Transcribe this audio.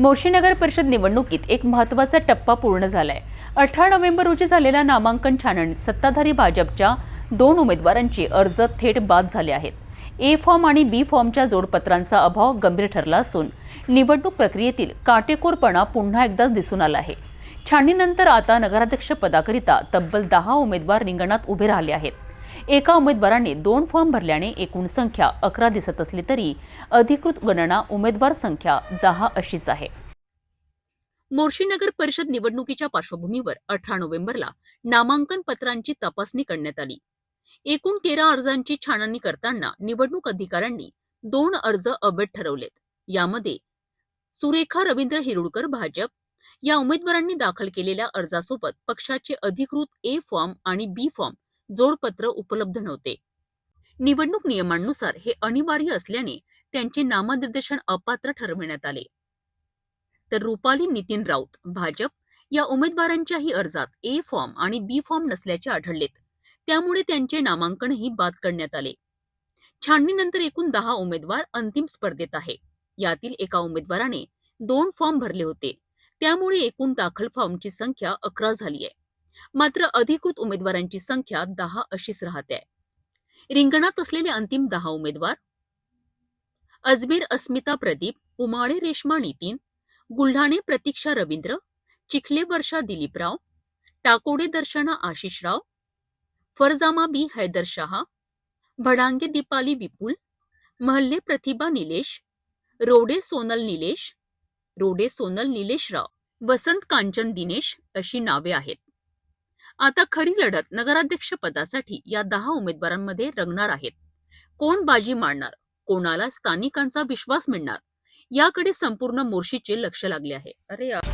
मोर्शी नगर परिषद निवडणुकीत एक महत्त्वाचा टप्पा पूर्ण झालाय. अठरा नोव्हेंबर रोजी झालेल्या नामांकन छाननीत सत्ताधारी भाजपच्या दोन उमेदवारांचे अर्ज थेट बाद झाले आहेत. ए फॉर्म आणि बी फॉर्मच्या जोडपत्रांचा अभाव गंभीर ठरला असून निवडणूक प्रक्रियेतील काटेकोरपणा पुन्हा एकदा दिसून आला आहे. छाननीनंतर आता नगराध्यक्ष पदाकरिता तब्बल दहा उमेदवार रिंगणात उभे राहिले आहेत. एका उमेदवाराने दोन फॉर्म भरल्याने एकूण संख्या अकरा दिसत असली तरी अधिकृत गणना उमेदवार संख्या दहा अशीच आहे. मोर्शी नगर परिषद निवडणुकीच्या पार्श्वभूमीवर अठरा नोव्हेंबरला नामांकन पत्रांची तपासणी करण्यात आली. एकूण तेरा अर्जांची छाननी करताना निवडणूक अधिकाऱ्यांनी दोन अर्ज अवैध ठरवलेत. यामध्ये सुरेखा रवींद्र हिरुडकर भाजप या उमेदवारांनी दाखल केलेल्या अर्जासोबत पक्षाचे अधिकृत ए फॉर्म आणि बी फॉर्म जोडपत्र उपलब्ध नव्हते. निवडणूक नियमांनुसार हे अनिवार्य असल्याने त्यांचे नामनिर्देशन अपात्र ठरविण्यात आले. तर रुपाली नितीन राऊत भाजप या उमेदवारांच्याही अर्जात ए फॉर्म आणि बी फॉर्म नसल्याचे आढळलेत. त्यामुळे त्यांचे नामांकनही बाद करण्यात आले. छाननीनंतर एकूण दहा उमेदवार अंतिम स्पर्धेत आहे. यातील एका उमेदवाराने दोन फॉर्म भरले होते. त्यामुळे एकूण दाखल फॉर्मची संख्या अकरा झाली आहे मात्र अधिकृत उमेदवारांची संख्या दहा अशीच राहते. रिंगणात असलेले अंतिम दहा उमेदवार अजमेर अस्मिता प्रदीप उमाळे रेश्मा नितीन गुल्हाणे प्रतीक्षा रवींद्र चिखले वर्षा दिलीपराव टाकोडे दर्शना आशिषराव फरजामा बी हैदर शहा भडांगे दीपाली विपुल महल्ले प्रतिभा निलेश रोडे सोनल निलेश रोडे सोनल निलेशराव वसंत कांचन दिनेश अशी नावे आहेत. आता खरी लढत नगराध्यक्ष पदासाठी या दहा उमेदवारांमध्ये रंगणार आहेत. कोण बाजी मारणार? कोणाला स्थानिकांचा विश्वास मिळणार? याकडे संपूर्ण मोर्शीचे लक्ष लागले आहे. अरे या-